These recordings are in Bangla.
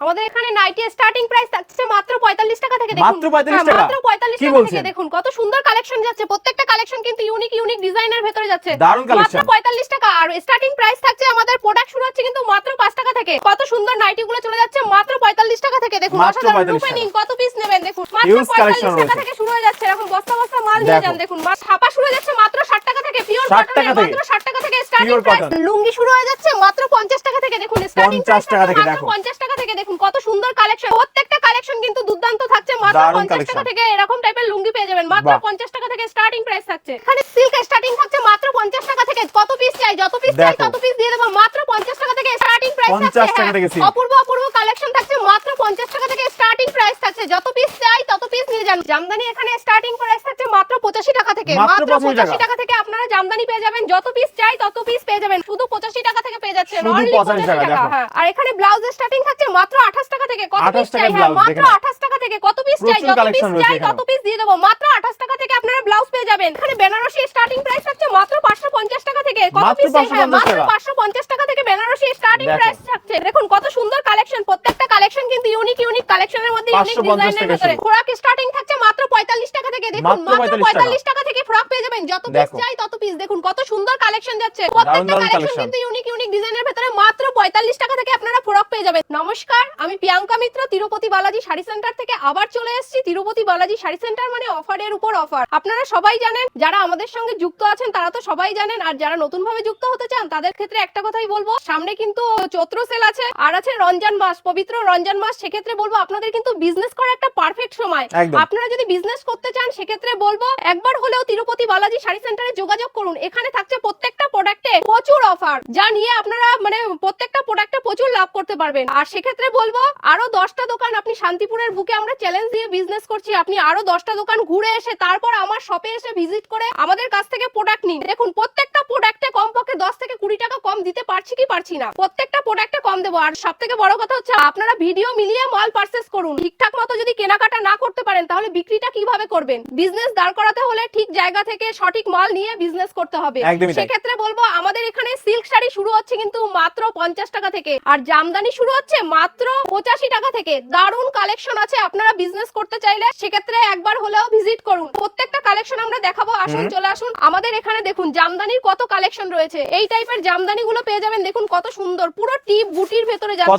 আমাদের এখানে নাইটি স্টার্টিং প্রাইস থাকছে মাত্র 45 টাকা থেকে দেখুন। মাত্র 45 হ্যাঁ, টাকা? মাত্র 45 টাকা থেকে দেখুন কত সুন্দর কালেকশন যাচ্ছে প্রত্যেকটা কালেকশন কিন্তু ইউনিক ইউনিক ডিজাইনের ভেতরে যাচ্ছে। দারুণ মাত্র 45 টাকা আর স্টার্টিং প্রাইস থাকছে আমাদের প্রোডাক্ট শুরু হচ্ছে কিন্তু মাত্র 5 টাকা থেকে। কত সুন্দর নাইটি গুলো চলে যাচ্ছে মাত্র 45 টাকা থেকে। দেখুন মাত্র অসাধারণ 45 রূপে টাকা। নিন কত পিস নেবেন? দেখুন মাত্র 45 টাকা থেকে শুরু হয়ে যাচ্ছে। এরকম বস্তা বস্তা মাল নিয়ে যান দেখুন। ছাপা শুরু হয়ে যাচ্ছে মাত্র 60 টাকা থেকে। পিওর 60 টাকা মাত্র 60 টাকা থেকে স্টার্টিং প্রাইস লুঙ্গি শুরু হয়ে যাচ্ছে মাত্র 50 টাকা থেকে। দেখুন স্টার্টিং 50 টাকা থেকে মাত্র 50 টাকা থেকে। দেখুন কত সুন্দর কালেকশন কালেকশন কিন্তু দুর্দান্ত থাকছে। মাত্র 50 টাকা থেকে এরকম টাইপের লুঙ্গি পেয়ে যাবেন। মাত্র 50 টাকা থেকে স্টার্টিং প্রাইস থাকছে। এখানে সিল্ক স্টার্টিং থাকছে মাত্র 50 টাকা থেকে। কত পিস চাই? যত পিস চাই তত পিস দিয়ে দেবো। মাত্র 50 টাকা থেকে স্টার্টিং প্রাইস থাকছে 50 টাকা হ্যাঁ। থেকে। অপূর্ব অপূর্ব কালেকশন থাকছে মাত্র 50 টাকা থেকে স্টার্টিং প্রাইস থাকছে। যত পিস চাই তত পিস নিয়ে যান। জামদানি এখানে স্টার্টিং প্রাইস থাকছে মাত্র 85 টাকা থেকে। মাত্র মাত্র 85 টাকা। থেকে আপনারা জামদানি পেয়ে যাবেন। যত পিস চাই তত পিস পেয়ে যাবেন। শুধু 85 টাকা থেকে পেয়ে যাচ্ছেন। only 85 টাকা, হ্যাঁ। আর এখানে ব্লাউজ স্টার্টিং থাকছে মাত্র 28 টাকা থেকে। কত পিস চাই হ্যাঁ? মাত্র 28 টাকা থেকে কত পিস চাই? যত পিস চাই তত পিস দিয়ে দেব। মাত্র 28 টাকা থেকে আপনারা ব্লাউজ পেয়ে যাবেন। এখানে বেনারসি স্টার্টিং প্রাইস থাকছে মাত্র 550 টাকা থেকে। কত পিস চাই? হ্যাঁ মাত্র টাকা। 550 টাকা থেকে বেনারসি স্টার্টিং প্রাইস থাকছে। দেখুন কত সুন্দর কালেকশন প্রত্যেকটা কালেকশন কিন্তু ইউনিক ইউনিক কালেকশনের মধ্যে ইউনিক 550 ডিজাইনের ভিতরে খোরাক স্টার্টিং থাকছে মাত্র 45 টাকা থেকে দেখুন মাত্র মাত্র 45 টাকা। থেকে ফ্রক পেয়ে যাবেন। যত পিস চাই তত পিস দেখুন। কত সুন্দর কালেকশন যাচ্ছে। প্রত্যেকটা কালেকশন কিন্তু ইউনিক ইউনিক ডিজাইনের ভেতরে মাত্র 45 টাকা থেকে আপনারা ফ্রক পেয়ে যাবেন। নমস্কার আমি প্রিয়াঙ্কা মিত্র তিরুপতি বালাজি শাড়ি সেন্টার থেকে আবার চলে এসেছি। তিরুপতি বালাজি শাড়ি সেন্টার মানে অফারের উপর অফার। আপনারা সবাই জানেন যারা আমাদের সঙ্গে যুক্ত আছেন তারা তো সবাই জানেন আর যারা নতুন ভাবে যুক্ত হতে চান তাদের ক্ষেত্রে একটা কথাই বলব সামনে কিন্তু চৈত্র সেল আছে আর আছে রমজান মাস পবিত্র রমজান মাস। সেক্ষেত্রে বলব আপনাদের কিন্তু বিজনেস করার একটা পারফেক্ট সময়। আপনারা যদি বিজনেস করতে চান, সেক্ষেত্রে বলব, একবার হলেও তিরুপতি বালাজি শাড়ি সেন্টারে যোগাযোগ করুন। এখানে থাকছে প্রত্যেকটা প্রোডাক্টে প্রচুর অফার যা নিয়ে আপনারা মানে প্রত্যেকটা প্রোডাক্টে প্রচুর লাভ করতে পারবেন। আর সেক্ষেত্রে বলব, আরও দশটা দোকান আপনি শান্তিপুরের বুকে আমরা চ্যালেঞ্জ দিয়ে বিজনেস করছি। আপনি আরও দশটা দোকান ঘুরে এসে তারপর আমার শপে এসে ভিজিট করে আমাদের কাছ থেকে প্রোডাক্ট নিন। দেখুন, প্রত্যেকটা প্রোডাক্টে কমপক্ষে দশ থেকে কুড়ি টাকা কম দিতে পারছি কি পারছি না। প্রত্যেকটা প্রোডাক্টে কম দেবো। আর সব থেকে বড় কথা হচ্ছে, আপনারা ভিডিও মিলিয়ে মাল পারচেস করুন। ঠিকঠাক মতো যদি কেনাকাটা না করতে পারেন, তাহলে বিক্রিটা কীভাবে করবেন? বিজনেস দাঁড় করাতে হলে ঠিক জায়গা থেকে সঠিক মাল নিয়ে বিজনেস করতে হবে। সেক্ষেত্রে বলব আমাদের এখানে সিল্ক শাড়ি শুরু হচ্ছে কিন্তু মাত্র পঞ্চাশ টাকা থেকে। আর জামদানি শুরু হচ্ছে মাত্র পঁচাশি টাকা থেকে। দারুণ কালেকশন আছে আপনারা বিজনেস করতে চাইলে সেক্ষেত্রে একবার হলেও ভিজিট করুন। প্রত্যেকটা কালেকশন আমরা দেখাবো আসুন চলে আসুন। আমাদের এখানে দেখুন জামদানির কত কালেকশন রয়েছে। এই টাইপের জামদানি গুলো পেয়ে যাবেন দেখুন কত সুন্দর। পুরো টিপ বুটির ভেতরে যাচ্ছে।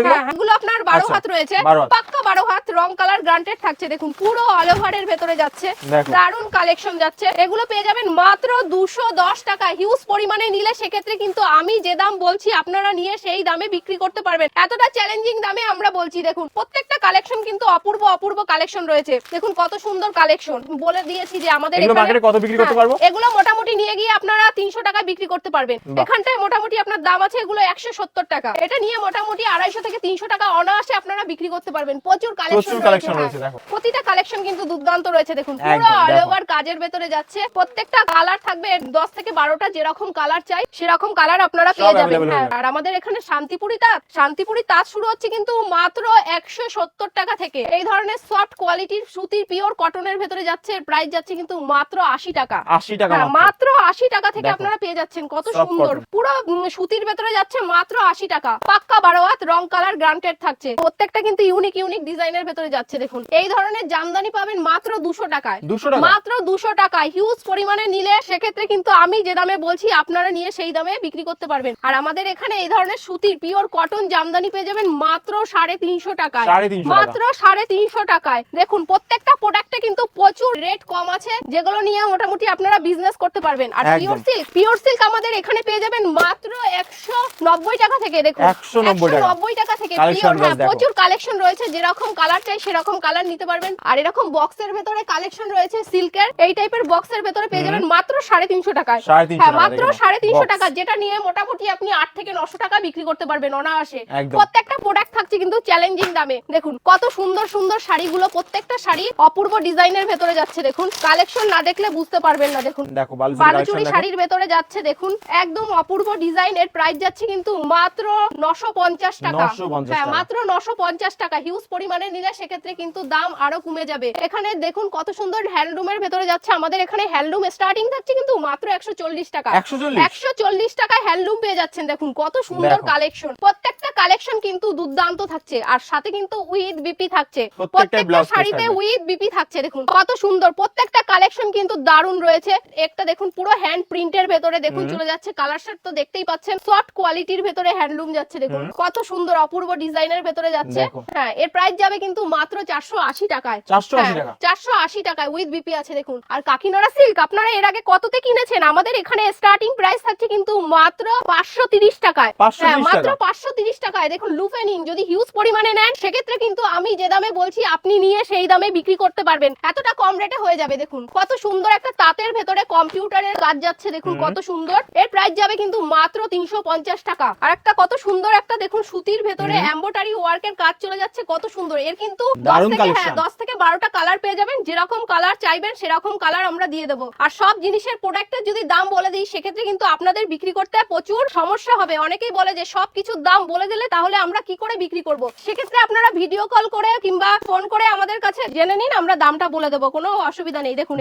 এগুলো? হ্যাঁ, এগুলো আপনার বারো আচ্ছা, হাত রয়েছে। পাক্কা বারো হাত। রং কালার গ্রান্টেড থাকছে। দেখুন পুরো অল ওভারের ভেতরে যাচ্ছে। দারুণ কালেকশন যাচ্ছে। এগুলো পেয়ে যাবেন মাত্র দুশো দশ টাকা। হিউজ পরিমাণে নিলে সেক্ষেত্রে কিন্তু আমি যে দাম বলছি আপনারা নিয়ে সেই দামে বিক্রি করতে পারবেন। এতটা চ্যালেঞ্জিং দামে আমরা বলছি দেখুন প্রত্যেকটা কালেকশন কিন্তু অপূর্ব অপূর্ব কালেকশন রয়েছে। দেখুন কত সুন্দর কালেকশন বলে দিয়েছি যে আমাদের এগুলো এখানে- কত বিক্রি করতে হ্যাঁ, পারব? এগুলো মোটামুটি নিয়ে গিয়ে আপনারা তিনশো টাকায় বিক্রি করতে পারবেন। এখানটায় মোটামুটি আপনার দাম আছে এগুলো একশো সত্তর টাকা। এটা নিয়ে মোটামুটি আড়াইশো থেকে তিনশো টাকা অনায়াসে আপনারা বিক্রি করতে পারবেন। প্রচুর কালেকশন প্রচুর collection রয়েছে, দেখো। প্রতিটা কালেকশন কিন্তু দুর্দান্ত রয়েছে দেখুন পুরো অল ওভার কাজের ভেতরে যাচ্ছে। প্রত্যেকটা কালার থাকবে দশ থেকে বারোটা যেরকম কালার চাই সেরকম কালার আপনারা পেয়ে যাবেন। available হ্যাঁ, হবে। আর আমাদের এখানে শান্তিপুরি তাঁত শান্তিপুরি তাঁত শুরু হচ্ছে কিন্তু মাত্র একশো সত্তর টাকা থেকে। এই ধরনের সফট কোয়ালিটির সুতির পিওর কটনের ভেতরে যাচ্ছে প্রাইস যাচ্ছে কিন্তু মাত্র আশি টাকা। আশি টাকা হ্যাঁ, মাত্র। মাত্র আশি টাকা থেকে আপনারা পেয়ে যাচ্ছেন কত সুন্দর। পুরো সুতির ভেতরে যাচ্ছে মাত্র আশি টাকা। পাক্কা হাত রং কালার গ্রান্টেড থাকছে। প্রত্যেকটা কিন্তু ইউনিক ইউনিক ডিজাইনের ভেতরে যাচ্ছে দেখুন। এই ধরনের জামদানি পাবেন মাত্র দুশো টাকায়। মাত্র দুশো টাকা হিউজ পরিমাণে নিলে সেক্ষেত্রে কিন্তু আমি যে দামে বলছি আপনারা নিয়ে সেই দামে বিক্রি করতে পারবেন। আর আমাদের এখানে এই ধরনের সুতির পিওর কটন জামদানি পেয়ে যাবেন মাত্র সাড়ে তিনশো টাকায়। মাত্র সাড়ে তিনশো টাকায়। দেখুন প্রত্যেকটা প্রোডাক্টে কিন্তু প্রচুর রেট কম আছে যেগুলো নিয়ে মোটামুটি আপনারা বিজনেস করতে পারবেন। আর পিওর সিল্ক পিওর সিল্ক আমাদের এখানে পেয়ে যাবেন মাত্র একশো নব্বই টাকা থেকে দেখুন। একশো নব্বই টাকা। থেকে হ্যাঁ। প্রচুর কালেকশন রয়েছে যেরকম কালার চাই সেরকম কালার নিতে পারবেন। আর এরকম বক্সের ভেতরে কালেকশন রয়েছে সিল্কের। এই টাইপের বক্সের ভেতরে পেয়ে যাবেন মাত্র সাড়ে তিনশো টাকায়। হ্যাঁ মাত্র সাড়ে তিনশো টাকা যেটা নিয়ে মোটামুটি আপনি আট থেকে নশো টাকা বিক্রি করতে পারবেন অনায়াসে। প্রত্যেকটা প্রোডাক্ট থাকছে কিন্তু চ্যালেঞ্জিং দামে। দেখুন কত সুন্দর সুন্দর শাড়িগুলো প্রত্যেকটা শাড়ি অপূর্ব ডিজাইনের ভেতরে যাচ্ছে দেখুন। কালেকশন না দেখলে বুঝতে পারবেন না দেখুন। দেখো বালুচুরি শাড়ির ভেতরে যাচ্ছে দেখুন। একদম অপূর্ব ডিজাইন এর প্রাইস যাচ্ছে কিন্তু মাত্র নশো পঞ্চাশ টাকা। হ্যাঁ মাত্র নশো পঞ্চাশ টাকা হিউজ পরিমাণে নিলে সেক্ষেত্রে কিন্তু দাম আরও কমে যাবে। এখানে দেখুন কত সুন্দর হ্যান্ডলুমের ভেতরে যাচ্ছে। আমাদের এখানে হ্যান্ডলুম স্টার্টিং থাকছে কিন্তু মাত্র একশো চল্লিশ টাকা। একশো চল্লিশ? টাকায় হ্যান্ডলুম পেয়ে যাচ্ছেন দেখুন কত সুন্দর কালেকশন প্রত্যেকটা কালেকশন কিন্তু দুর্দান্ত থাকছে আর সাথে কিন্তু উইথ বিপি থাকছে। প্রত্যেকটা শাড়িতে উইথ বিপি থাকছে দেখুন কত সুন্দর। প্রত্যেকটা কালেকশন কিন্তু দারুণ রয়েছে। একটা দেখুন পুরো হ্যান্ড প্রিন্টের ভেতরে দেখুন চলে যাচ্ছে। কালার শার্ট তো দেখতেই পাচ্ছেন সফট কোয়ালিটির ভেতরে হ্যান্ডলুম যাচ্ছে দেখুন। কত সুন্দর অপূর্ব ডিজাইনের ভেতরে যাচ্ছে। হ্যাঁ এর প্রাইস যাবে কিন্তু মাত্র চারশো আশি টাকায়। চারশো আশি টাকা। চারশো আশি টাকায় উইথ বিপি আছে দেখুন। আর কাকিনাড়া সিল্ক আপনারা এর আগে কততে কিনেছেন? আমাদের এখানে স্টার্টিং প্রাইস থাকছে কিন্তু মাত্র পাঁচশো তিরিশ টাকায়। হ্যাঁ, মাত্র পাঁচশো তিরিশ টাকায়। দেখুন লুফে নিন যদি হিউজ পরিমাণে নেন সেক্ষেত্রে কিন্তু আমি যে দামে বলছি আপনি নিয়ে সেই দামে বিক্রি করতে পারবেন। এতটা কম রেটে হয়ে যাবে দেখুন। কত সুন্দর একটা তাঁতের ভেতরে কম্পিউটারের কাজ যাচ্ছে দেখুন কত সুন্দর। এর প্রাইস যাবে কিন্তু মাত্র তিনশো পঞ্চাশ টাকা। আর একটা কত সুন্দর একটা দেখুন সুতির ভেতরে। এম্বোটারি ওয়ার্কের কাজ চলে যাচ্ছে কত সুন্দর। এর কিন্তু দারুণ হ্যাঁ দশ থেকে বারোটা কালার পেয়ে যাবেন যেরকম কালার চাইবেন সেরকম কালার আমরা দিয়ে দেবো। আর সব জিনিসের প্রোডাক্টের যদি দাম বলে দিই সেক্ষেত্রে কিন্তু আপনাদের বিক্রি করতে প্রচুর সমস্যা হবে। অনেকেই বলে যে সব কিছুর দাম বলে দিলে তাহলে আমরা কি করে বিক্রি করব? সেক্ষেত্রে আপনারা ভিডিও কল করে কিংবা ফোন করে আমাদের কাছে জেনে নিন আমরা দামটা বলে দেবো। কোনো অসুবিধা নেই। দেখুন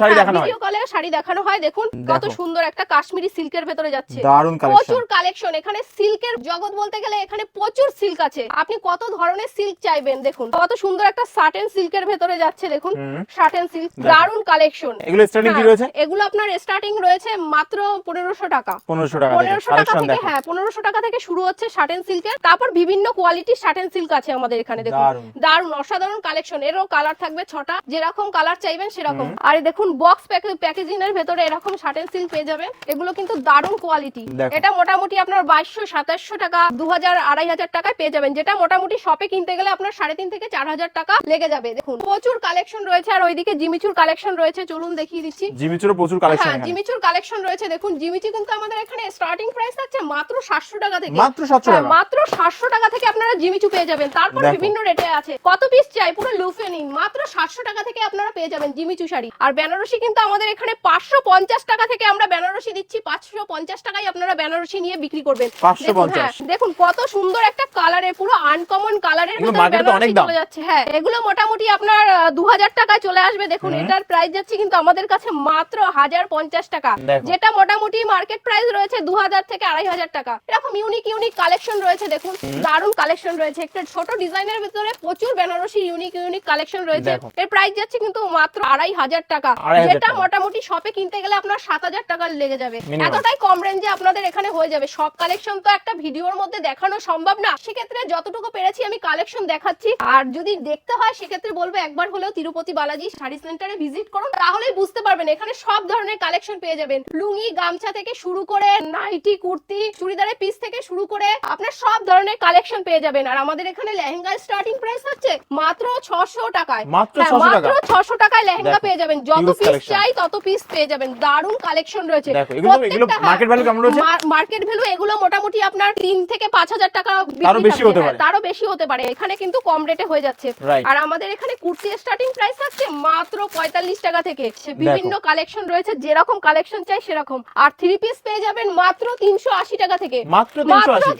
শাড়ি হয়। ভিডিও কলে শাড়ি দেখানো হয়। দেখুন কত সুন্দর একটা কাশ্মীরি সিল্কের ভেতরে যাচ্ছে। দারুণ কালেকশন প্রচুর কালেকশন এখানে সিল্কের জগৎ বলতে গেলে এখানে প্রচুর সিল্ক আছে। আপনি কত ধরনের সিল্ক চাইবেন? দেখুন কত সুন্দর একটা সাটেন সিল্কের ভেতরে যাচ্ছে দেখুন। Satin silk. দারুণ কালেকশন এগুলো স্টার্টিং কি রয়েছে? এগুলো আপনার স্টার্টিং রয়েছে মাত্র পনেরোশো টাকা। পনেরোশো টাকা থেকে পনেরোশো টাকা থেকে হ্যাঁ পনেরোশো টাকা থেকে শুরু হচ্ছে শার্টেন সিল্কের তারপর বিভিন্ন কোয়ালিটির শার্টেন সিল্ক আছে আমাদের এখানে দেখুন। দারুণ। অসাধারণ কালেকশন এরও কালার থাকবে ছটা। যেরকম কালার চাইবেন সেরকম। আর দেখুন বক্স প্যাকেজিং এর ভেতরে এরকম শার্টেন সিল্ক পেয়ে যাবেন। এগুলো কিন্তু দারুণ কোয়ালিটি এটা মোটামুটি আপনার বাইশশো সাতাশশো টাকা দু হাজার আড়াই হাজার টাকায় পেয়ে যাবেন। যেটা মোটামুটি শপে কিনতে গেলে আপনার সাড়ে তিন থেকে চার হাজার টাকা লেগে যাবে। দেখুন প্রচুর কালেকশন রয়েছে আর ওইদিকে জিমিচুর কালেকশন রয়েছে। চলুন দেখিয়ে দিচ্ছি। জিমিচুরও প্রচুর কালেকশন হ্যাঁ জিমিচুর কালেকশন রয়েছে দেখুন। জিমিচু কিন্তু আমাদের এখানে স্টার্টিং প্রাইস থাকছে মাত্র সাতশো টাকা থেকে। মাত্র সাতশো হ্যাঁ, মাত্র সাতশো টাকা থেকে আপনারা জিমিচু পেয়ে যাবেন। তারপর বিভিন্ন রেটে আছে। কত পিস চাই? পুরো লুফে নিন মাত্র সাতশো টাকা থেকে আপনারা পেয়ে যাবেন জিমিচু শাড়ি। আর বেনারসি কিন্তু আমাদের এখানে পাঁচশো পঞ্চাশ টাকা থেকে আমরা বেনারসি দিচ্ছি। পাঁচশো পঞ্চাশ টাকায় আপনারা বেনারসি নিয়ে বিক্রি করবেন। 550 দেখুন, হ্যাঁ, দেখুন কত সুন্দর একটা কালারের পুরো আনকমন কালারের এগুলো market চলে যাচ্ছে। হ্যাঁ এগুলো মোটামুটি আপনার দু হাজার টাকায় চলে আসবে। দেখুন এটার প্রাইস যাচ্ছে কিন্তু আমাদের কাছে মাত্র হাজার পঞ্চাশ টাকা। যেটা মোটামুটি মার্কেট প্রাইস রয়েছে দু হাজার থেকে আড়াই হাজার টাকা। এরকম ইউনিক ইউনিক কালেকশন রয়েছে দেখুন। দারুণ কালেকশন রয়েছে। একটা ছোট ডিজাইনের ভিতরে প্রচুর বেনারসি ইউনিক ইউনিক কালেকশন রয়েছে। এর প্রাইস যাচ্ছে কিন্তু মাত্র আড়াই হাজার টাকা। যেটা মোটামুটি শপে কিনতে গেলে আপনার সাত হাজার টাকা লেগে যাবে। এতটাই কম রেঞ্জে আপনাদের এখানে হয়ে যাবে। সব কালেকশন তো একটা ভিডিওর মধ্যে দেখানো সম্ভব না। সেক্ষেত্রে যতটুকু পেরেছি আমি কালেকশন দেখাচ্ছি। আর যদি দেখতে হয় সেক্ষেত্রে বলব একবার হলেও তিরুপতি বালাজি শাড়ি সেন্টারে ভিজিট করুন তাহলেই বুঝতে পারবেন এখানে সব ধরনের কালেকশন পেয়ে যাবেন। লুঙ্গি গামছা থেকে শুরু করে নাইটি কুর্তি চুড়িদারের পিস থেকে শুরু করে আপনার সব ধরনের কালেকশন পেয়ে যাবেন। আর আমাদের এখানে লেহেঙ্গা স্টার্টিং প্রাইস হচ্ছে মাত্র ছশো টাকায়। মাত্র হ্যাঁ, 600 মাত্র টাকা? ছশো টাকায় লেহেঙ্গা পেয়ে যাবেন। যত পিস চাই তত পিস পেয়ে যাবেন। দারুণ কালেকশন কেমন রয়েছে? মার্কেট ভ্যালু এগুলো মোটামুটি আপনার তিন থেকে পাঁচ হাজার টাকা তারও বেশি হতে হ্যাঁ, পারে। তারও বেশি হতে পারে। এখানে কিন্তু কম রেটে হয়ে যাচ্ছে। আর আমাদের এখানে কুর্তি স্টার্টিং প্রাইস আছে মাত্র পঁয়তাল্লিশ টাকা থেকে। বিভিন্ন কালেকশন রয়েছে যেরকম কালেকশন চাই সেরকম। আর থ্রি পিস পেয়ে যাবেন মাত্র তিনশো আশি টাকা থেকে। মাত্র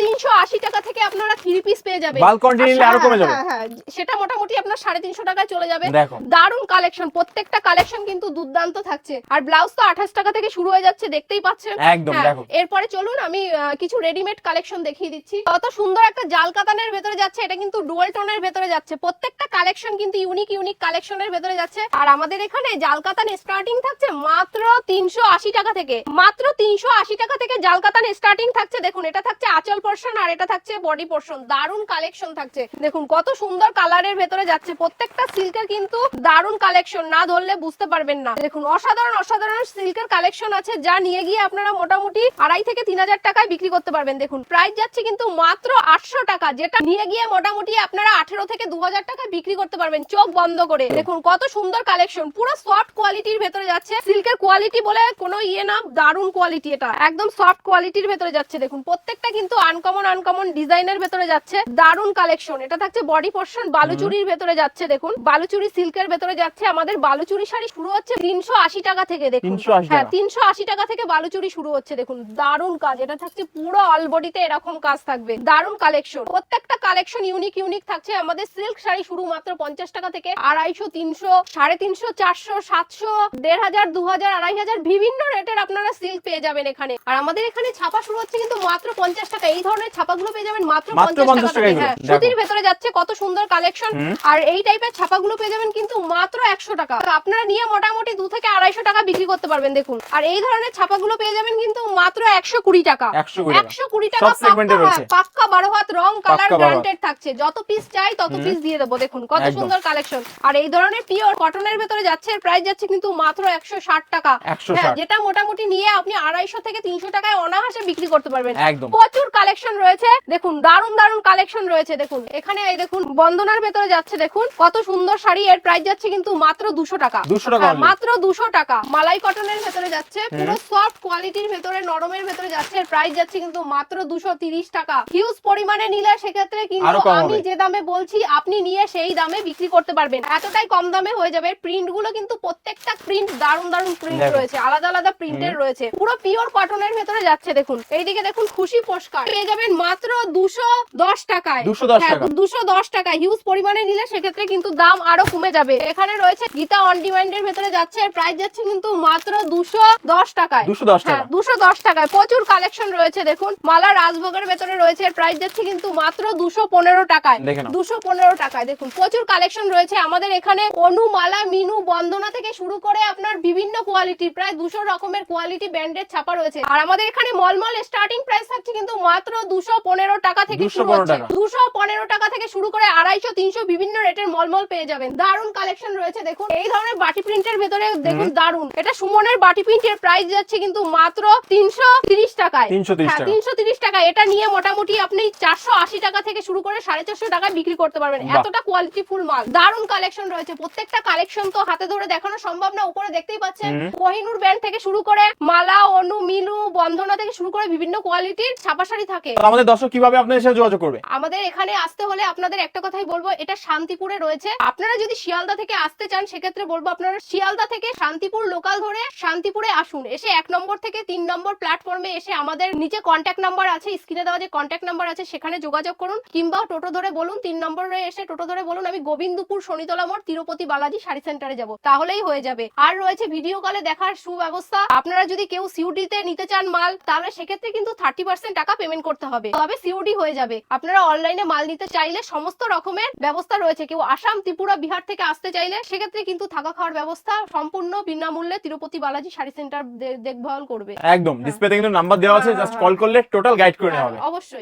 তিনশো আশি। টাকা থেকে আপনারা থ্রি পিস পেয়ে যাবেন। কমে যাবে। হ্যাঁ, হ্যাঁ, সেটা মোটামুটি আপনার সাড়ে তিনশো টাকায় চলে যাবে। দারুণ কালেকশন প্রত্যেকটা কালেকশন কিন্তু দুর্দান্ত থাকছে। আর ব্লাউজ তো আঠাশ টাকা থেকে শুরু হয়ে যাচ্ছে দেখতেই পাচ্ছেন। একদম, হ্যাঁ, এরপরে চলুন আমি কিছু রেডিমেড কালেকশন দেখিয়ে দিচ্ছি। কত সুন্দর একটা জাল কাতানের ভেতরে যাচ্ছে এটা কিন্তু ডুয়াল টোনের ভেতরে যাচ্ছে। প্রত্যেকটা কালেকশন কিন্তু ইউনিক ইউনিক কালেকশনের ভেতরে যাচ্ছে। আর আমাদের এখানে জাল কাতান স্টার্টিং থাকছে মাত্র তিনশো আশি টাকা থেকে। মাত্র তিনশো আশি টাকা থেকে জাল কাতান স্টার্টিং থাকছে। দেখুন, এটা থাকছে আচল পোর্শন আর এটা থাকছে বডি পোর্শন দারুণ কালেকশন থাকছে। দেখুন, কত সুন্দর কালারের ভেতরে যাচ্ছে। প্রত্যেকটা সিল্কের কিন্তু দারুণ কালেকশন না ধরলে বুঝতে পারবেন না। দেখুন, অসাধারণ অসাধারণ সিল্কের কালেকশন আছে যা নিয়ে গিয়ে আপনারা মোটামুটি আড়াই থেকে তিন হাজার টাকায় বিক্রি করতে পারবেন। দেখুন প্রাইস যাচ্ছে কিন্তু মাত্র আটশো টাকা, যেটা নিয়ে গিয়ে মোটামুটি আপনারা আঠেরো থেকে দু হাজার টাকায় বিক্রি করতে পারবেন চোখ বন্ধ করে। দেখুন কত সুন্দর কালেকশন পুরো সফট কোয়ালিটির ভেতরে যাচ্ছে। সিল্কের কোয়ালিটি বলে কোনো ইয়ে না দারুণ কোয়ালিটি এটা। একদম সফট কোয়ালিটির ভেতরে যাচ্ছে দেখুন। প্রত্যেকটা কিন্তু আনকমন আনকমন ডিজাইনের ভেতরে যাচ্ছে। দারুণ কালেকশন এটা থাকছে বডি পোর্শন বালুচুরির ভেতরে যাচ্ছে দেখুন। বালুচুরি সিল্কের ভেতরে যাচ্ছে আমাদের বালুচুরি শাড়ি শুরু হচ্ছে তিনশো আশি টাকা থেকে দেখুন। হ্যাঁ তিনশো আশি টাকা থেকে বালুচুরি শুরু হচ্ছে দেখুন। দারুণ কাজ এটা থাকছে পুরো অল বডিতে এরকম কাজ থাকবে। দারুণ কালেকশন প্রত্যেকটা কালেকশন ইউনিক ইউনিক থাকছে আমাদের সিল্ক শাড়ি শুরু মাত্র পঞ্চাশ টাকা থেকে আড়াইশো তিনশো সাড়ে তিনশো চারশো সাতশো দেড় হাজার দু হাজার আড়াই হাজার বিভিন্ন রেটের আপনারা সিল্ক পেয়ে যাবেন এখানে। আর আমাদের এখানে ছাপা শুরু হচ্ছে কিন্তু মাত্র পঞ্চাশ টাকা। এই ধরনের ছাপাগুলো পেয়ে যাবেন মাত্র পঞ্চাশ টাকা হ্যাঁ সুতির ভেতরে যাচ্ছে কত সুন্দর কালেকশন। আর এই টাইপের ছাপাগুলো পেয়ে যাবেন কিন্তু মাত্র একশো টাকা। আপনারা নিয়ে মোটামুটি দু থেকে আড়াইশো টাকা বিক্রি করতে পারবেন দেখুন। আর এই ধরনের ছাপাগুলো পেয়ে যাবেন কিন্তু মাত্র একশো কুড়ি টাকা। একশো কুড়ি টাকা। পাক্কা। হ্যাঁ, বারো হাত রং কালার। গ্যারান্টেড থাকছে। যত পিস চাই তত। পিস দিয়ে দেবো দেখুন কত সুন্দর কালেকশন আর এই ধরনের পিওর কটনের ভেতরে যাচ্ছে প্রাইস যাচ্ছে কিন্তু মাত্র একশো ষাট টাকা। হ্যাঁ যেটা মোটামুটি নিয়ে আপনি আড়াইশো থেকে তিনশো টাকায় অনাহাসে বিক্রি করতে পারবেন। প্রচুর কালেকশন রয়েছে। দেখুন দারুণ দারুণ কালেকশন রয়েছে দেখুন। এখানে এই দেখুন বন্দনার ভেতরে যাচ্ছে দেখুন কত সুন্দর শাড়ি এর প্রাইস যাচ্ছে কিন্তু মাত্র দুশো টাকা। 200 টাকা হ্যাঁ, মাত্র দুশো টাকা। মালাই কটনের ভেতরে যাচ্ছে পুরো সফট কোয়ালিটির ভেতরে নরমের ভেতরে যাচ্ছে এর প্রাইস যাচ্ছে কিন্তু মাত্র দুশো তিরিশ টাকা। হিউজ পরিমাণে নিলে সেক্ষেত্রে কিন্তু আমি যে দামে বলছি আপনি নিয়ে সেই দামে বিক্রি করতে পারবেন। এতটাই কম দামে হয়ে যাবে। প্রিন্টগুলো কিন্তু প্রত্যেকটা প্রিন্ট দারুণ দারুণ প্রিন্ট রয়েছে। আলাদা আলাদা প্রিন্টের রয়েছে। পুরো পিওর কটনের ভেতরে যাচ্ছে দেখুন। এইদিকে দেখুন খুশি পোস্টকার্ড পেয়ে যাবেন মাত্র দুশো দশ টাকায়। 210 হ্যাঁ, টাকা। দুশো দশ টাকা হিউজ পরিমাণে নিলে সেক্ষেত্রে কিন্তু দাম আরও কমে যাবে। এখানে রয়েছে গীতা অন ডিমান্ড এর ভেতরে যাচ্ছে। প্রাইস যাচ্ছে কিন্তু মাত্র দুশো দশ টাকায়। 210 হ্যাঁ টাকা। দুশো দশ টাকায়। প্রচুর কালেকশন রয়েছে দেখুন। মালা রাজভোগের ভেতরে রয়েছে। প্রাইস যাচ্ছে কিন্তু মাত্র দুশো পনেরো টাকায়। দুশো পনেরো টাকায়। দেখুন প্রচুর কালেকশন রয়েছে। আমাদের এখানে অনু মালা মিনু বন্দনা থেকে শুরু করে আপনার বিভিন্ন কোয়ালিটি প্রায় দুশো রকমের কোয়ালিটি ব্র্যান্ডের ছাপা রয়েছে। আর আমাদের এখানে মলমল স্টার্টিং প্রাইস থাকছে কিন্তু মাত্র দুশো পনেরো টাকা থেকে শুরু হচ্ছে। দুশো পনেরো টাকা থেকে শুরু করে আড়াইশো তিনশো বিভিন্ন রেটের মলমল পেয়ে যাবেন। দারুণ কালেকশন রয়েছে দেখুন। এই ধরনের বাটি প্রিন্টের ভেতরে দেখুন দারুণ এটা সুমনের বাটি প্রিন্টের প্রাইস যাচ্ছে কিন্তু মাত্র তিনশো তিরিশ টাকায়। হ্যাঁ, তিনশো তিরিশ টাকা। এটা নিয়ে মোটামুটি আপনি চারশো আশি টাকা থেকে শুরু করে সাড়ে চারশো টাকায় বিক্রি করতে পারবেন। এতটা কোয়ালিটি ফুল মাল। দারুণ কালেকশন রয়েছে। প্রত্যেকটা কালেকশন তো হাতে ধরে দেখানো সম্ভব না উপরে দেখতেই পাচ্ছেন। কোহিনুর ব্যান্ড থেকে শুরু করে মালা অনু মিলু বন্ধনা থেকে শুরু করে বিভিন্ন কোয়ালিটির ছাপা শাড়ি থাকে। আমাদের দর্শক কীভাবে আপনাদের সাথে যোগাযোগ করবে? আমাদের এখানে আসতে হলে আপনাদের একটা কথাই বলব এটা শান্তিপুরে রয়েছে। আপনারা যদি শিয়ালদা থেকে আসতে চান সেক্ষেত্রে বলব আপনারা শিয়ালদা থেকে শান্তিপুর লোকাল ধরে শান্তিপুরে আসুন। এসে এক নম্বর থেকে তিন নম্বর প্ল্যাটফর্মে এসে আমাদের নিচে কন্ট্যাক্ট নাম্বার আছে স্ক্রিনে দেওয়া যে কন্ট্যাক্ট নাম্বার আছে সেখানে যোগাযোগ করুন কিংবা টোটো ধরে বলুন তিন নম্বরে এসে টোটো ধরে বলুন আমি গোবিন্দপুর শনিতলা মোড় তিরুপতি বালাজি শাড়ি সেন্টারে যাব। তাহলেই হয়ে যাবে। আর রয়েছে ভিডিও কলে দেখার সুব্যবস্থা। আপনারা যদি কেউ সিউডিতে নিতে চান মাল তাহলে সেক্ষেত্রে কিন্তু থার্টি পার্সেন্ট টাকা পেমেন্ট করতে হবে। তবে সিউডি হয়ে যাবে। আপনারা অনলাইনে মাল নিতে চাইলে সমস্ত রকমের ব্যবস্থা রয়েছে। কেউ আসাম ত্রিপুরা বিহার থেকে আসতে চাইলে সেক্ষেত্রে কিন্তু থাকা খাওয়ার ব্যবস্থা সম্পূর্ণ বিনামূল্যে তিরুপতি বালাজি শাড়ি সেন্টার দেখভাল করবে। একদম। ডিসপ্লেতে কিন্তু নাম্বার দেওয়া আছে। জাস্ট। কল করলে টোটাল গাইড করে নেওয়া হবে। অবশ্যই।